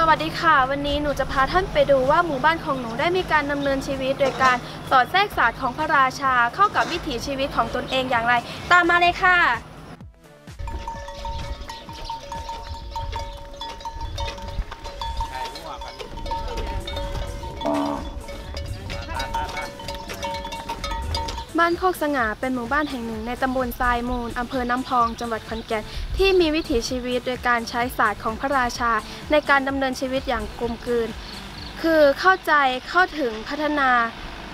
สวัสดีค่ะ วันนี้หนูจะพาท่านไปดูว่าหมู่บ้านของหนูได้มีการดำเนินชีวิต โดยการสอดแทรกศาสตร์ของพระราชาเข้ากับวิถีชีวิตของตนเองอย่างไร ตามมาเลยค่ะ บ้านโคกสง่าเป็นหมู่บ้านแห่งหนึ่งในตำบลทรายมูลอำเภอน้ำพอง จังหวัดขอนแก่น ที่มีวิถีชีวิตโดยการใช้ศาสตร์ของพระราชา ในการดำเนินชีวิตอย่างกลมกลืน คือเข้าใจเข้าถึงพัฒนา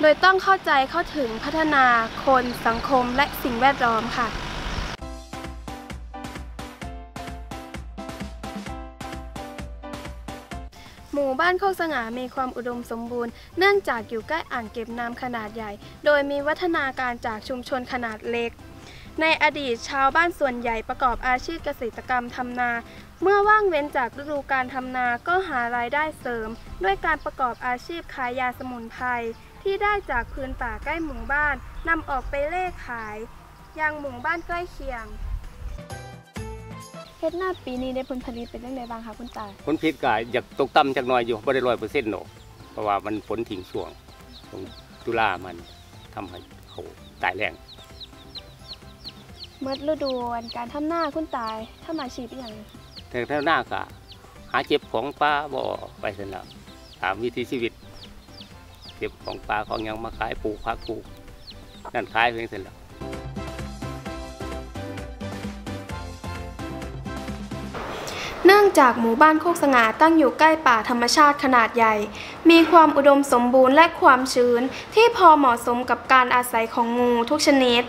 โดยต้องเข้าใจเข้าถึงพัฒนาคนสังคมและสิ่งแวดล้อมค่ะหมู่บ้านโคกสง่ามีความอุดมสมบูรณ์ เนื่องจากอยู่ใกล้อ่างเก็บน้ำขนาดใหญ่ โดยมีวัฒนาการจากชุมชนขนาดเล็ก ในอดีตชาวบ้านส่วนใหญ่ประกอบอาชีพเกษตรกรรมทำนา เมื่อว่างเว้นจากฤดูการทำนาก็หารายได้เสริม ด้วยการประกอบอาชีพขายยาสมุนไพรที่ได้จากพื้นป่าใกล้หมู่บ้านนำออกไปเล่ขายยังหมู่บ้านใกล้เคียงเฮ็ดหน้าปีนี้ได้ผลผลิตเป็นยังไงบ้างคะคุณตาผลผลิตก็อยากตกต่ำจักหน่อยอยู่บ่ได้ร้อยเปอร์เซ็นต์หรอกเพราะว่ามันฝนทิ้งช่วงตรงตุลามันทำให้เขาตายแรง เมื่อฤดูวันการทำหน้าคุณตายทำอาชีพอย่างแต่ถ้าหน้ากะหาเจ็บของปลาบ่อไปเสร็จแล้วถามวิธีชีวิต เก็บของปลาของยังมาขายปลูกผักปลูกนั่นขายเพียงเสร็จแล้ว นื่องจากหมู่บ้านโคกสง่าตั้งอยู่ใกล้ป่าธรรมชาติขนาดใหญ่ มีความอุดมสมบูรณ์และความชื้นที่พอเหมาะสมกับการอาศัยของงูทุกชนิด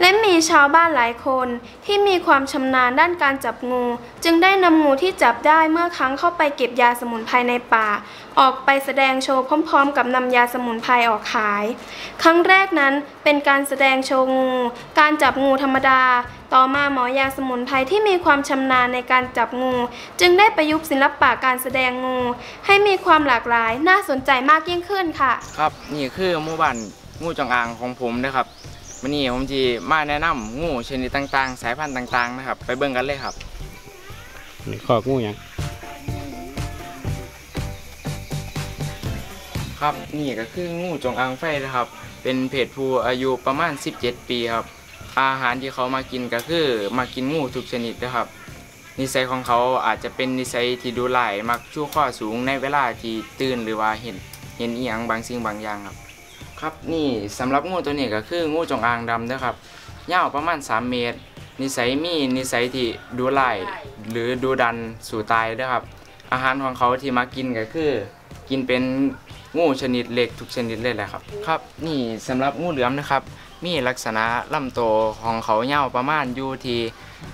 และมีชาวบ้านหลายคนที่มีความชำนาญด้านการจับงู จึงได้นำงูที่จับได้เมื่อครั้งเข้าไปเก็บยาสมุนไพรในป่า ออกไปแสดงโชว์พร้อม ๆ กับนำยาสมุนไพรออกขาย ครั้งแรกนั้นเป็นการแสดงโชว์งู การจับงูธรรมดา ต่อมาหมอยาสมุนไพรที่มีความชำนาญในการจับงู จึงได้ประยุกต์ศิลปะการแสดงงู ให้มีความหลากหลายน่าสนใจมากยิ่งขึ้นค่ะ ครับนี่คือหมู่บ้านงูจงอางของผมนะครับวันนี้ผมจะมาแนะนำงูชนิดต่างๆ สายพันธุ์ต่างๆนะครับ ไปเบิ่งกันเลยครับขอกงูหยังครับนี่ก็คืองูจงอางไฟนะครับ เป็นเพศผู้อายุประมาณ 17 ปีครับ อาหารที่เขามากินก็คือมากินงูทุกชนิดนะครับ นิสัยของเขาอาจจะเป็นนิสัยที่ดูหลายมักชู้ข้อสูงในเวลาที่ตื่นหรือว่าเห็นเห็นอีหยังบางสิ่งบางอย่างครับ ครับนี่สำหรับงูตัวนี้ก็คืองูจงอางดำนะครับยาวประมาณ 3 เมตร นิสัยมีนิสัยที่ดูหลายหรือดูดันสู่ตายด้วยครับ อาหารของเขาที่มากินก็คือ กินเป็นงูชนิดเล็กทุกชนิดเลยแหละครับ ครับ นี่สำหรับงูเหลือมนะครับ มีลักษณะลำโตวของเขาเยาวประมาณอยู่ที่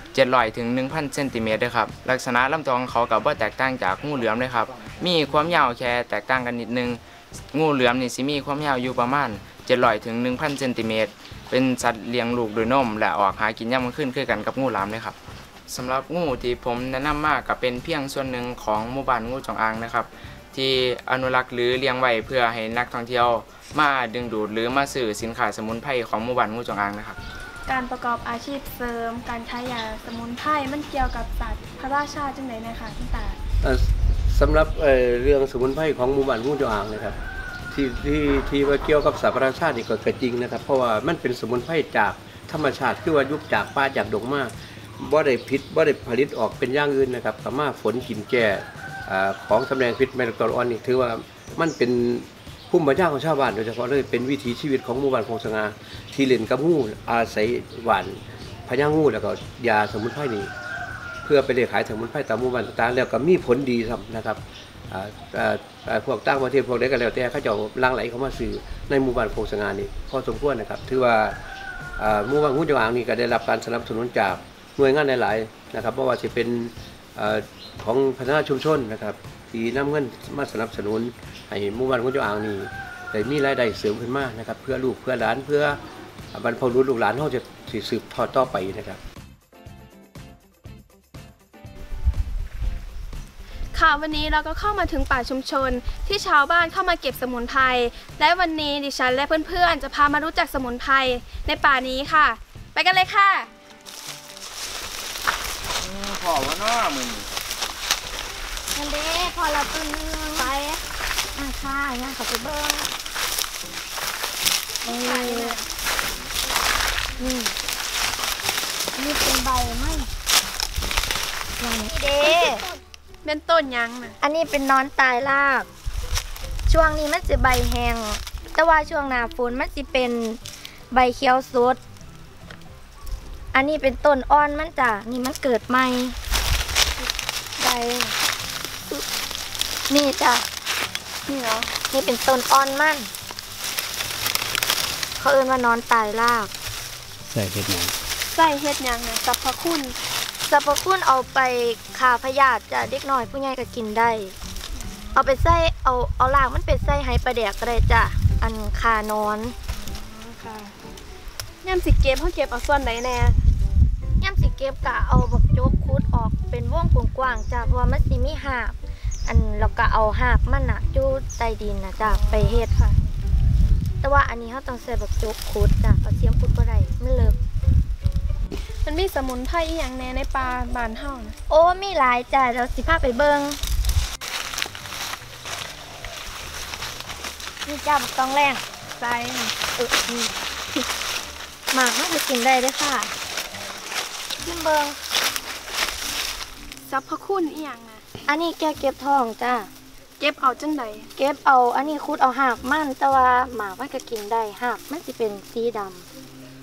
700ถึง1,000เซนติเมตรครับลักษณะลำตัวของเขากับว่าแตกต่างจากงูเหลือมเลยครับมีความยาวแค่แตกต่างกันนิดนึง งูเหลือมนี่สิมีความยาวอยู่ประมาณ700ถึง1,000เซนติเมตรเป็นสัตว์เลี้ยงลูกโดยนม และออกหากินย่ำกลางคืนคือกันกับงูหลามเลยครับสำหรับงูที่ผมแนะนำมากก็เป็นเพียงส่วนหนึ่งของหมู่บ้านงูจงอางนะครับ ที่อนุรักษ์หรือเลี้ยงไว้เพื่อให้นักท่องเที่ยวมาดึงดูดหรือมาซื้อสินค้าสมุนไพรของหมู่บ้านงูจงอางนะครับ การประกอบอาชีพเสริม การใช้ยาสมุนไพรมันเกี่ยวกับศาสตร์พระราชาจังไหนนะคะคุณตาเอ่อสำหรับเอ่อเรื่องสมุนไพรของหมู่บ้านงูจงอางนะครับ ที่ที่ที่ว่าเกี่ยวกับสาธารณชาตินี่ก็ก็จริงนะครับ เพราะว่ามันเป็นสมุนไพรจากธรรมชาติคือว่ายุบจากป่าจากดงมาบ่ได้พิษบ่ได้ผลิตออกเป็นอย่างอื่นนะครับสามารถฝนกินแก่อ่า ของสำแดงพิษแมลงตอรอนนี่ถือว่ามันเป็นภูมิปัญญาของชาวบ้านโดยเฉพาะเลยเป็นวิถีชีวิตของหมู่บ้านโคงสงาที่เล่นกับงูอาศัยหวานพญางูแล้วก็ยาสมุนไพรนี่เพื่อไปเรียขายสมุนไพรตามหมู่บ้านต่างๆแล้วก็มีผลดีครับนะครับพวกต่างประเทศพวกใดก็แล้วแต่เขาเจะลังไหลเข้ามาซื้อในหมู่บ้านโคงสงานนี่พอสมควรนะครับ ถือว่าหมู่บ้านหุ้นจงอางนี่ก็ได้รับการสนับสนุนจากหน่วยงานหลายๆนะครับเพราะว่าจะเป็น ของพัฒนาชุมชนนะครับที่นำเงินมาสนับสนุนให้หมู่บ้านหุ้นจงอางนี่ได้มีรายได้เสริมขึ้นมานะครับ เพื่อลูกเพื่อหลานเพื่อบรรพบุรุษลูกหลานเขาจะสืบทอดต่อไปนะครับค่ะวันนี้เราก็เข้ามาถึงป่าชุมชน ที่ชาวบ้านเข้ามาเก็บสมุนไพรและวันนี้ดิฉันและเพื่อนๆ จะพามารู้จักสมุนไพรในป่านี้ค่ะ ไปกันเลยค่ะ ขอว่าน้อมึง ทะเลพอละตัวนึงไปอะค่ะย่างเขาไปเบิ้งนี่นี่นี่เป็นใบไหมอย่างนี้เด้เป็นต้นหยังนะอันนี้เป็นนอนตายราก ช่วงนี้มันจะใบแห้งแต่ว่าช่วงหน้าฝนมันจะเป็นใบเขียวสด อันนี้เป็นต้นอ่อนมันจ้ะนี่มันเกิดใหม่ใบ นี่จ้ะนี่เหรอนี่เป็นต้นอ่อนมันเขาเอิ้นว่านอนตายราก ใส่เห็ดหยังใส่เฮ็ดหยังนะสรรพคุณสรรพคุณเอาไปขาพยาธิจ้ะเด็กน้อยผู้ใหญ่ก็กินได้ เอาไปใส่เอาเอาลากมันไปใส่ให้ปลาแดกก็ได้จ้ะอันคานอนค่ะย่ำสิเก็บเขาเก็บเอาส่วนไหนแน่ย่ำสิ เก็บกะเอาบักโจกคูดออกเป็นวงกว้างๆจ้ะเพราะว่ามันสิมีหากอันเราก็เอาหากมันน่ะอยู่ใต้ดินน่ะจ้ะไปเฮ็ดค่ะ แต่ว่าอันนี้เขาต้องใส่บักโจกคูดจ้ะเอาเสียมคูดบ่ได้มันเลิกมันมีสมุนไพรอีหยังแน่ในปลาบานเฮานะโอ้มีหลายจ้ะเราสิพาไปเบิงนี่จ้าบักตองแรงใส่นะเออนี่หมากมันจะกินได้เด้วยค่ะ ชิมเบิงสรรพคุณอีหยังนะอันนี้แก้เก็บท้องจ้า เก็บเอาจังใดเก็บเอา อันนี้คุดเอาหากมันแต่ว่าหมากมันก็กินได้หากมันจะเป็นสีด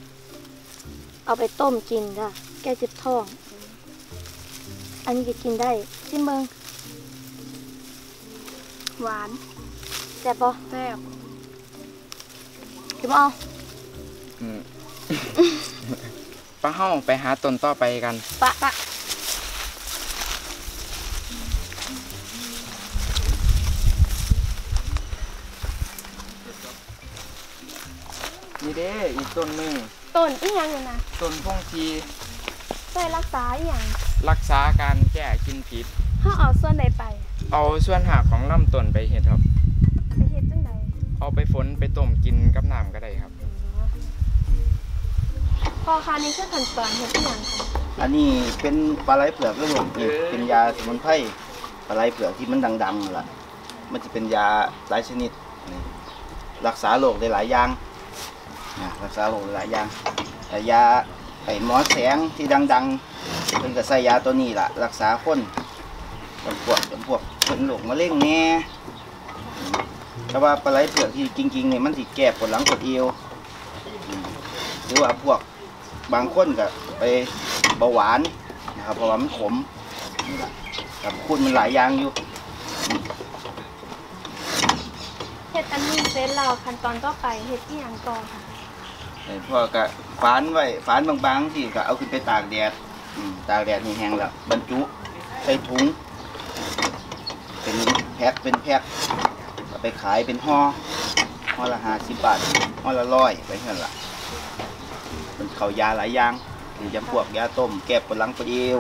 ำเอาไปต้มกินจ้ะแก้เจ็บท้อง อันนี้ก็กินได้ชิมเบิงหวานแซ่บปะแซ่บชิมเอาอืม ป้าเฮ้าไปหาต้นต่อไปกันปะปะนี่เด้อีกต้นหนึ่งต้นอีหยังน่ะนะต้นพงทีใส่รักษาอีหยังรักษาการแก้กินผิดเฮาเอาส่วนใดไป เอาส่วนหักของลำต้นไปเห็ดครับ ไปเฮ็ดจังใดเอาไปฝนไปต้มกินกับน้ำก็ได้ครับ พอค่ะนี่คือขั้นตอนเฮ็ดอีหยังค่ะอันนี้เป็นปลาไหลเผือกครับผมนี่เป็นยาสมุนไพรปลาไหลเผือกที่มันดังๆนั่นล่ะมันจะเป็นยาหลายชนิดนี่รักษาโรคได้หลายอย่างนะรักษาโรคได้หลายอย่างแต่ยาไอ้หมอแสงที่ดังๆเป็นก็ใส่ยาตัวนี้ล่ะ รักษาคนเป็นพวกเป็นพวกเป็นโรคมะเร็งแน่อืมแต่ว่าปลาไหลเผือกที่จริงๆเนี่ยมันสิแก้ปวดหลังปวดเอวอืมหรือว่าพวก บางคนก็ไปเบาหวานนะครับเพราะว่ามันขมนี่แหละกับคุณมันหลายอย่างอยู่เฮ็ดอันนี้เสร็จแล้วขั้นตอนต่อไปเฮ็ดอีหยังต่อค่ะไอ้พวกก็ฝานไว้ฝานบางๆที่ก็เอาขึ้นไปตากแดดอืมตากแดดนี่แห้งแล้วบรรจุใส่ถุง เป็นแพ็คเป็นแพ็คเอาไปขายเป็นห่อห่อละห้าสิบบาทห่อละร้อยไปเท่านั้นละมัน เขายาหลายอย่างคือจำพวกยาต้ม แก้ปวดหลังปวดเอว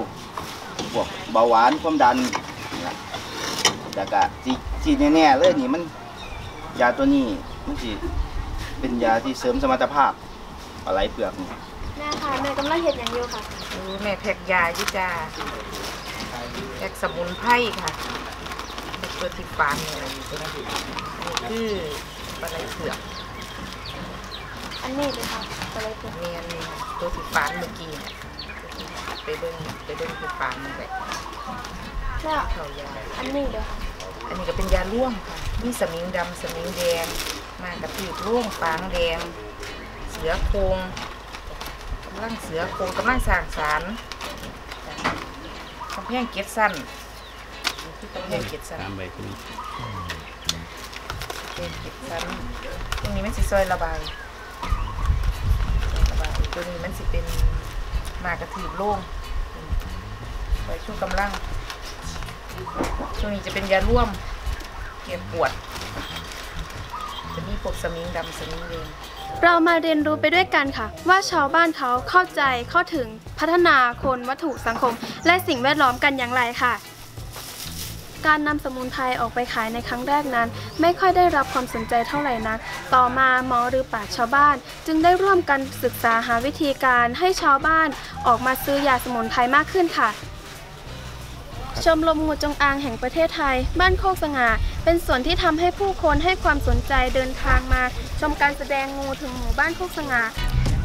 พวกเบาหวานความดันนี่ล่ะแต่ก็ที่ที่แน่ๆเลยนี่มันยาตัวนี้มันสิเป็นยาที่เสริมสมรรถภาพปลาไหลเปลือกนี่แม่ค่ะแม่กำลังเฮ็ดหยังอยู่ค่ะดูแม่แพ็กยาอยู่จ้าแพ็กสมุนไพรค่ะแพ็กตัวติดฟานเนี่ยนี่คือปลาไหลเผือก อันนี้เลยค่ะไปเลยค่ะเนียนตัวติดฟานเมื่อกี้เนี่ยไปเบิ้งไปเบิ้งติดฟานนี่แหละแล้วเขายาอันนี้เด้อค่ะอันนี้ก็เป็นยาร่วมค่ะมีสมิงดำสมิงแดง มากระตืบร่วงฟางแดง เสือโครงกำลังเสือโครงกำลังสร้างสารจ้ะกำแพงเก็ดสั้นนี่คือกำแพงเก็ดสั้นตามใบคุณเป็นเก็บชั้นตรงนี้มันสิซอยระบายซอยระบาย ตัวนี้มันสิเป็นมากระถีบโล่งไว้ช่วงกำลัง ช่วงนี้จะเป็นยาร่วมเก็บปวด จะมีพวกสมิงดำสมิงแดงเรามาเรียนรู้ไปด้วยกันค่ะ ว่าชาวบ้านเขาเข้าใจเข้าถึงพัฒนาคนวัตถุสังคม และสิ่งแวดล้อมกันอย่างไรค่ะ การนำสมุนไพรออกไปขายในครั้งแรกนั้น ไม่ค่อยได้รับความสนใจเท่าไหร่นัก ต่อมาหมอหรือป่าชชาวบ้าน จึงได้ร่วมกันศึกษาหาวิธีการให้ชาวบ้านออกมาซื้อยาสมุนไพรมากขึ้นค่ะชมรมงูจงอางแห่งประเทศไทย บ้านโคกสง่า เป็นส่วนที่ทำให้ผู้คนให้ความสนใจเดินทางมา ชมการแสดงงูถึงหมู่บ้านโคกสง่า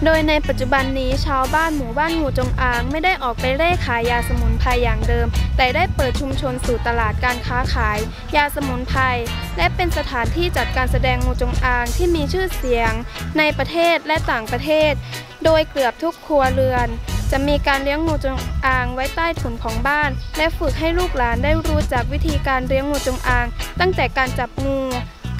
โดยในปัจจุบันนี้ชาวบ้านหมู่บ้านงูจงอาง ไม่ได้ออกไปเร่ขายยาสมุนไพรอย่างเดิม แต่ได้เปิดชุมชนสู่ตลาดการค้าขาย ยาสมุนไพรและเป็นสถานที่จัดการแสดงงูจงอางที่มีชื่อเสียง ในประเทศและต่างประเทศ โดยเกือบทุกครัวเรือน จะมีการเลี้ยงงูจงอางไว้ใต้ถุนของบ้าน และฝึกให้ลูกหลานได้รู้จักวิธีการเลี้ยงงูจงอาง ตั้งแต่การจับงู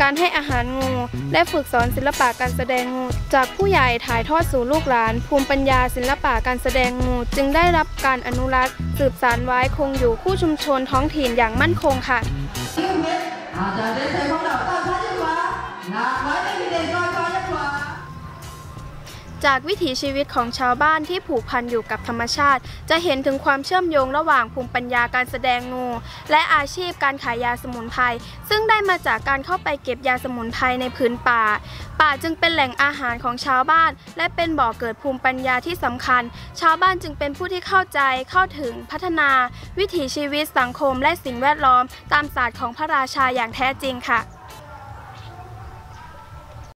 การให้อาหารงู และฝึกสอนศิลปะการแสดงงู จากผู้ใหญ่ถ่ายทอดสู่ลูกหลาน ภูมิปัญญาศิลปะการแสดงงู จึงได้รับการอนุรักษ์ สืบสานไว้คงอยู่คู่ชุมชนท้องถิ่นอย่างมั่นคงค่ะ จากวิถีชีวิตของชาวบ้านที่ผูกพันอยู่กับธรรมชาติ จะเห็นถึงความเชื่อมโยงระหว่างภูมิปัญญาการแสดงงู และอาชีพการขายยาสมุนไพรซึ่งได้มาจากการเข้าไปเก็บยาสมุนไพรในพื้นป่า ป่าจึงเป็นแหล่งอาหารของชาวบ้าน และเป็นบ่อกเกิดภูมิปัญญาที่สำคัญ ชาวบ้านจึงเป็นผู้ที่เข้าใจเข้าถึงพัฒนา วิถีชีวิตสังคมและสิ่งแวดล้อม ตามศาสตร์ของพระราชาอย่างแท้จริงค่ะ